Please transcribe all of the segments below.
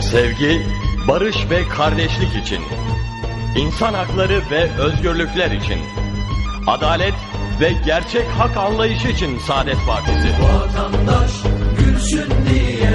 Sevgi, barış ve kardeşlik için. İnsan hakları ve özgürlükler için. Adalet ve gerçek hak anlayışı için Saadet Partisi. Vatandaş gülsün diye,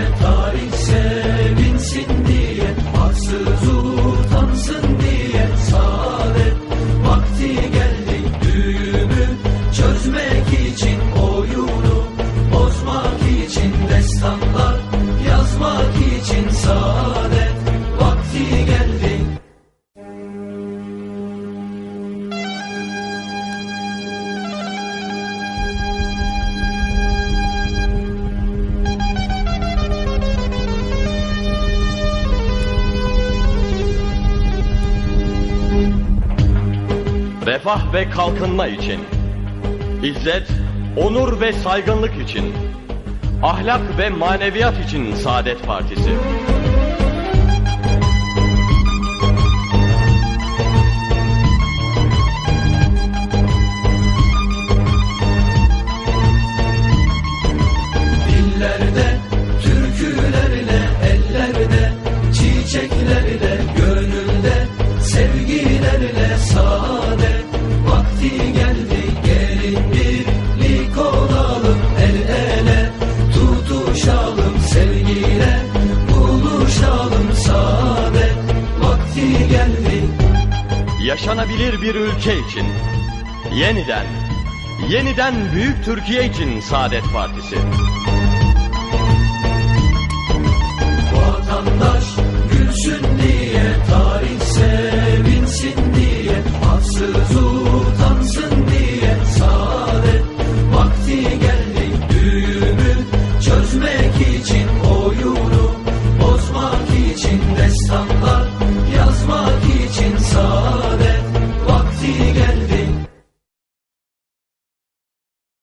Refah ve kalkınma için. İzzet, onur ve saygınlık için. Ahlak ve maneviyat için Saadet Partisi. Vakti geldi. Gelin birlik olalım, el ele tutuşalım, sevgiyle buluşalım, saadet vakti geldi. Yaşanabilir bir ülke için. Yeniden, yeniden büyük Türkiye için Saadet Partisi. Vatandaş